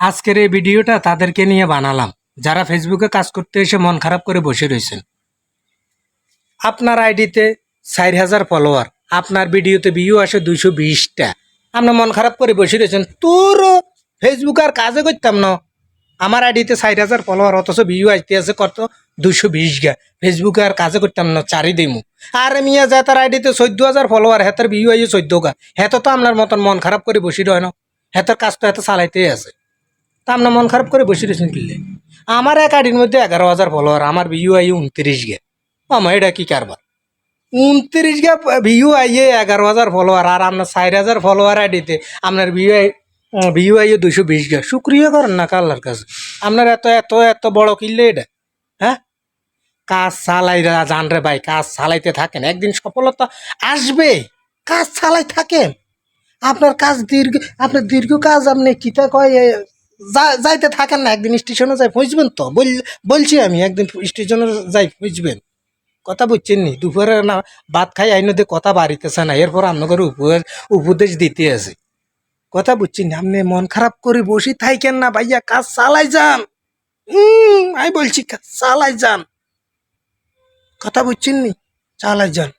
আজকের এই ভিডিওটা তাদেরকে নিয়ে বানালাম। যারা ফেসবুকে কাজ করতে এসে মন খারাপ করে বসে রয়েছেন। আপনার আইডিতে চার হাজার ফলোয়ার আপনার ভিডিওতে ভিউ আসে দুইশো বিশটা। আপনি মন খারাপ করে বসে রয়েছেন তোরও ফেসবুক আর কাজে করতাম না। আমার আইডিতে চার হাজার ফলোয়ার অথচ ভিউ আসতে আছে কত? দুশো বিশ গা ফেসবুকে আর কাজে করতাম না চারি দিমু। আর মিয়া যায় তার আইডিতে চোদ্দ হাজার ফলোয়ার হেতার ভিউ আইয়ে চোদ্দ গা হেত তো আপনার মতন মন খারাপ করে বসে রয় না। হেতার কাজ তো এত চালাইতেই আছে। তা আপনার মন খারাপ করে বসে রয়েছেন কিনলে? আমার এক আইডির মধ্যে এগারো হাজার ফলোয়ার আমার ভিউ আইয়ে উনত্রিশ গে। আমার এটা কি কারবার? উনত্রিশ গে ভিউ আইয়ে এগারো হাজার ফলোয়ার আর আপনার চার হাজার ফলোয়ার আইডিতে আপনার ভিউ আই ভিউ আইয়ে দুশো বিশ গে। শুক্রিয়া করেন না কাল্লার কাছে। আপনার এত এত এত বড় কিনলে এটা? হ্যাঁ? কাজ চালাই যান রে ভাই, কাজ চালাইতে থাকেন। একদিন সফলতা আসবে, কাজ চালাই থাকেন। আপনার কাজ দীর্ঘ, আপনার দীর্ঘ কাজ আপনি কিতা কয় যাইতে থাকেন না, একদিন স্টেশনে যাই পৌঁছবেন তো। বল- বলছি আমি, একদিন স্টেশনে যাই পৌঁছবেন। কথা বুঝছেন নি? দুপুরে না, ভাত খাই, আইন দিয়ে কথা বাড়িতেছে না। এরপর আপনাদের উপদেশ উপদেশ দিতে আছে। কথা বুঝছেন আপনি মন খারাপ করে বসে থাইকেন না, ভাইয়া, কাজ চালাই যান। আমি বলছি, কাজ চালাই যান। কথা বুঝছেন নি? চালাই যান।